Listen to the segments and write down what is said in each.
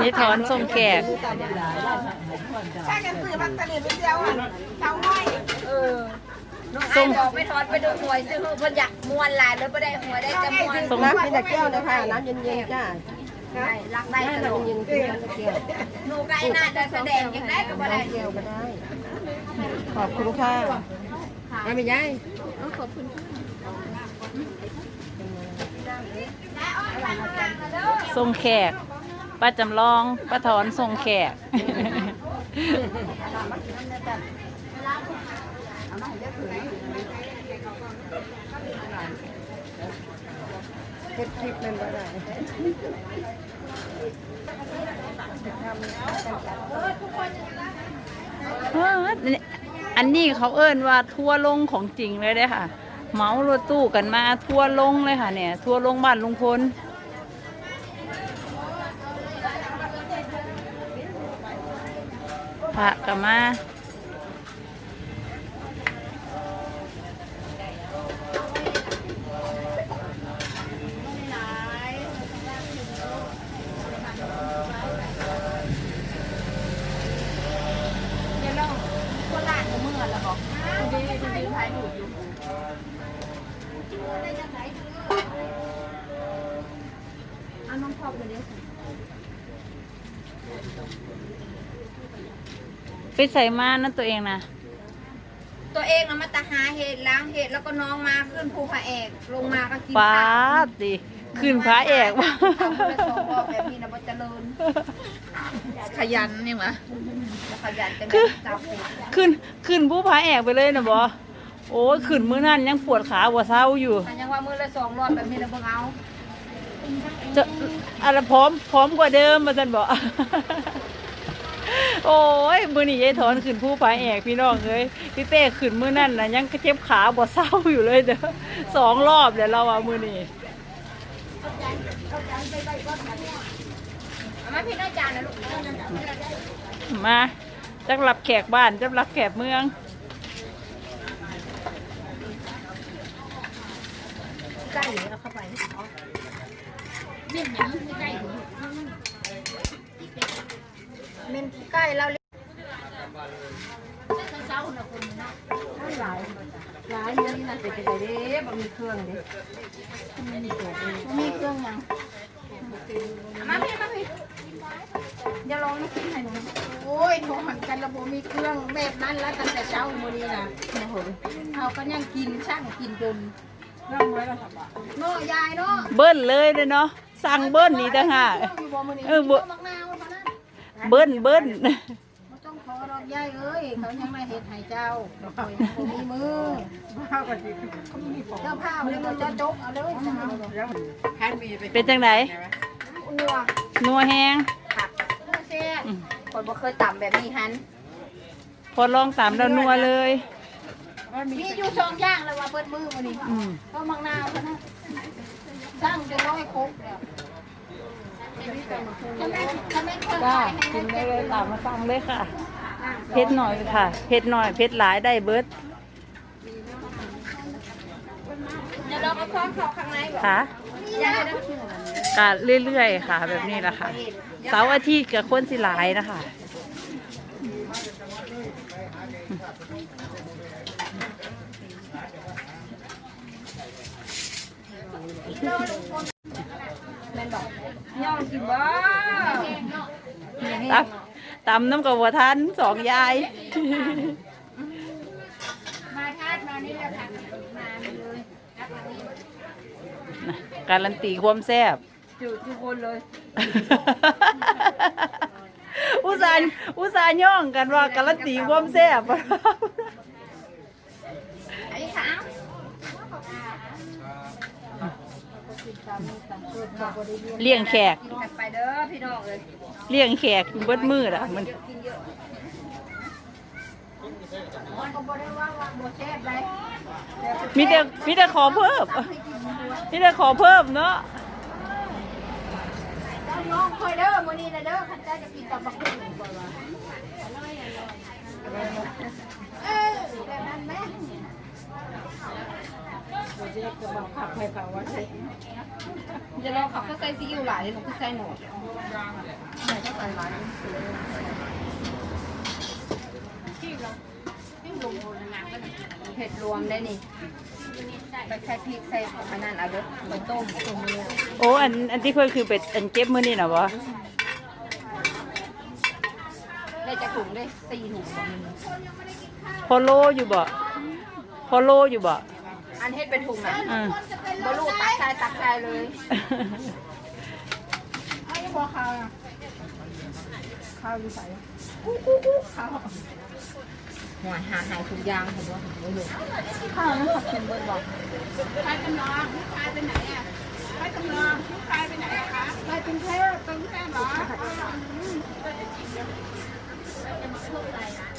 นี่ถอนส่งแขกถ้ากันซื้อบัตรเตลิดไปเดียวอะเท่าน้อยเออน้องไอ้บอกไม่ทอนไปดูหวยซื้อเพิ่นอยากมวนหลายแล้วบ่ได้หวยได้แต่มวนส่งน้ำกินแต่แก้วนะคะน้ำเย็นๆจ้าได้รักได้ตลอดน้ำเย็นๆกินน้ำแก้วหนูไก่น่าจะแสดงยังได้ก็บ่ได้น้ำแก้วก็ได้ ขอบคุณค่ะไม่เป็นไรส่งแขก ป้าจำลองป้าถอนส่งแขกเฮ็ดคลิปมันก็ได้เอออันนี้เขาเอิ้นว่าทัวลงของจริงเลยเด้ค่ะ เมารถตู้กันมาทัวลงเลยค่ะเนี่ย ทัวลงบ้านลุงพล พระกมาเองคนละเมื่อแล้วบอกดีดีดีถ่ายรูปอยู่เอาน้องพอไปเดี๋ยว ไปใส่มานั่นตัวเองนะตัวเองนะมาตาหาเห็ดล้างเห็ดแล้วก็น้องมาขึ้นภูผาแอกลงมาก็กินป้าข้าวดดิขึ้นพระเอกว่ะทำคนละสองรอบแบบนี้นะบ่เจริญขยันนี่หวะจะขยันจังเลยจับเห็ดขึ้นขึ้นผู้พระเอกไปเลยนะบอโอ้ยขึ้นมือนั่นยังปวดขาปวดเท้าอยู่อันยังว่ามือละสองรอบแบบนี้นะเบิ่งเอา จะอะไรพร้อมพร้อมกว่าเดิมมาสันบอก โอ้ยมือนี่ยายถอนขึ้นผู้พระเอกพี่น้องเลยพี่เป้ขึ้นมือนั่นนะยังเจ็บขาปวดเท้าอยู่เลยเด้อสองรอบเดี๋ยวเราอะมือนี่เอามาพี่น้อยจานนะลูกมาจักรับแขกบ้านจักรับแขกเมือง ใกล้เอาเข้าไปเม่นใกล้เราเลย หลายหลายนี่นั่นเป็นไปได้เด้บ่ มีเครื่องเด้มีเครื่องยังเอามาพี่มาพี่อย่าลองมากินให้หนูโอ้ยโทรหันกันระบบมีเครื่องแบบนั้นแล้วตั้งแต่เช้ามื้อนี้นะเขาก็ยังกินช่างกินจนเริ่มไว้แล้วครับเนาะยายเนาะเบิ้ลเลยเลยเนาะสั่งเบิ้ลนี่ต่างหากอยู่บ่มื้อนี้เออบ่มักนาวเท่านั้นเบิ้ลเบิ้ล ยายเอ้ยเขายังได้เฮ็ดให้เจ้าโอ้ยบ่มีมือเจ้าผ้าเลยมันจะจกเอาเลยเป็นจังไหนอัวนัวแห้งผักเสียคนบ่เคยต่ำแบบนี้ฮันพอลองตามแล้วนัวเลยมีอยู่สองอย่างเลยว่าเปิดมือมื้อนี้อืมก็มักนาวเท่านั้นตั้งจนร้อยครบแล้วถ้าแม่ถ้าแม่เคยจ้าขายให้กินแม่ได้เลยตามมาสั่งเลยค่ะ เผ็ดหน่อยค่ะเผ็ดหน่อยเผ็ดหลายได้เบิดเดี๋ยวเราก็ซ้อนเขาข้างในบอกค่ะยายนะกาเรื่อยๆค่ะ แบบนี้แหละค่ะเสาร์อาทิตย์กับคนสิหลายนะคะแม่นบอกย่องกินบ่ตำ ตำน้ำกับวัวทันสองยาย มาทาดมานี่แหละค่ะมาเลยนะการันตีความแซ่บ จุดทุกคนเลยอุตส่าห์อุตส่าห์ย่องกันว่าการันตีความแซ่บ ไอ้ขาวเลี้ยงแขกกินกันไปเด้อพี่น้องเลย เลี้ยงแขกเบิดมืออะมันกินเยอะมันก็บ่ได้ว่าว่าบ่แซ่บได้มีแต่มีแต่ขอเพิ่มมีแต่ขอเพิ่มเนาะเจ้าน้องคอยเด้อมื้อนี้นะเด้อคันเจ้าจะกินกับบักหุ่งบ่ว่าเออแบบนั้นแม่เจ๊ก็บอกขับไปเขาว่าใช่จะลองเขาก็ใส่ซีอิ๊วหลายเลยหนูก็ใส่หนด เผ็ดรวมได้นี่ไปใส่พริกใส่อันนั้นเอาเด้อไปต้มต้มเนื้อโอ้อันอันที่เพิ่นคือเป็ดอันเจ็บมื้อนี่น่ะบ่ได้จะถุงได้สี่ถุงพอโลอยู่บ่พอโลอยู่บ่อันเฮ็ดเป็นถุงน่ะอืมบลูตักใส่ตักใส่เลยไอ้พอข้า วนะข้าวอยู่ใส่หัวหาหายทุกอย่างผมว่าไม่รู้ข้าวนะขับเป็นเบิร์ดบอกไปจำลองลูกชายไปไหนอะไปจำลองลูกชายไปไหนอะคะไปกรุงเทพกรุงเทพเหรอ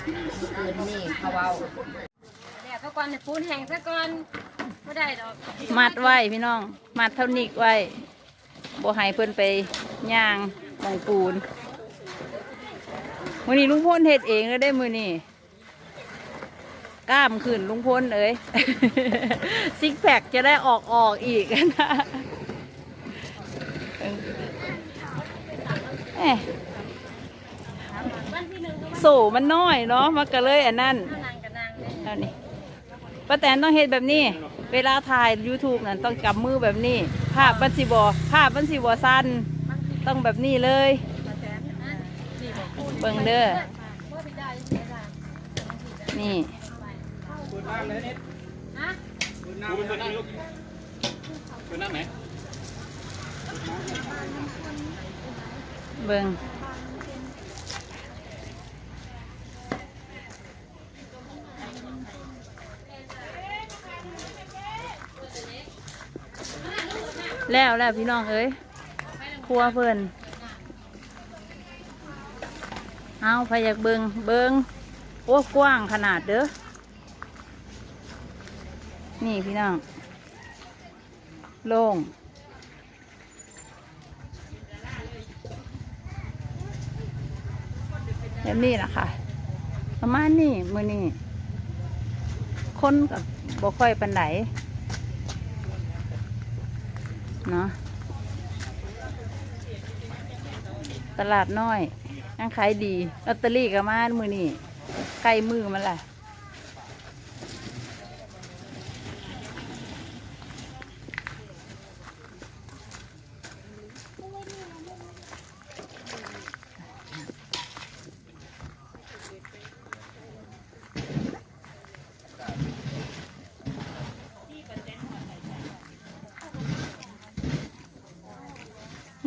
คืนนี่เขาเอาเดี๋ยวก็ก่อนเนี่ยปูนแห้งซะก่อนไม่ได้ดอกมัดไว้พี่น้อง มัดเท่านิกไว้บ่ให้เพิ่อนไปย่างมองปูน มือนี้ลุงพลเฮ็ดเองเลยได้มือนี้กล้ามขึ้นลุงพลเอ้ยซิกแพคจะได้ออกออกอีกนะเอ้ยโสมันน้อยเนาะมันก็เลยอันนั้นนางกับนางเนี่ยเอานี่ป้าแตนต้องเฮ็ดแบบนี้ เวลาถ่าย YouTube นั่นต้องกำมือแบบนี้ ภาพมันสิบอภาพมันสิบอสั้นต้องแบบนี้เลย เบิ่งเด้อ นี่เบิ่งแล้วแล้วพี่น้องเอ้ยครัวเพิ่น เอาพยากเบิงเบิงโอ้กว้างขนาดเด้อ นี่พี่น้อง โล่ง แบบนี้แหละคะ ประมาณนี้มือนี้คนกับบ่ค่อยปันไหนเนาะตลาดน้อย ยังขายดีลอตเตอรี่ก็มามือนี้ใกล้มือมันแหละ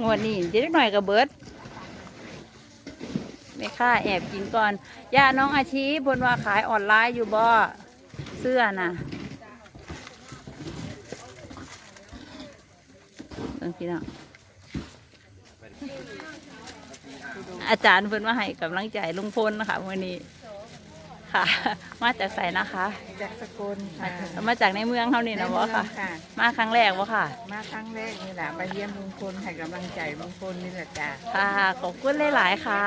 งวดนี้เด็กหน่อยกับเบิร์ด ไม่ค่าแอบกินก่อนย่าน้องอาชีพนว่าขายออนไลน์อยู่บ่เสื้อน่ะเบิ่งพี่น้องอาจารย์เพิ่นมาให้กำลังใจลุงพลนะคะวันนี้ค่ะ มาจากไสนะคะจากสกลค่ะมาจากในเมืองเขานี่นะบ่ค่ะค่ะ มาครั้งแรกบ่ค่ะ มาครั้งแรกนี่แหละไปเยี่ยมลุงพลให้กำลังใจลุงพลนี่แหละจ้ะค่ะขอบคุณหลาย ๆ ค่ะ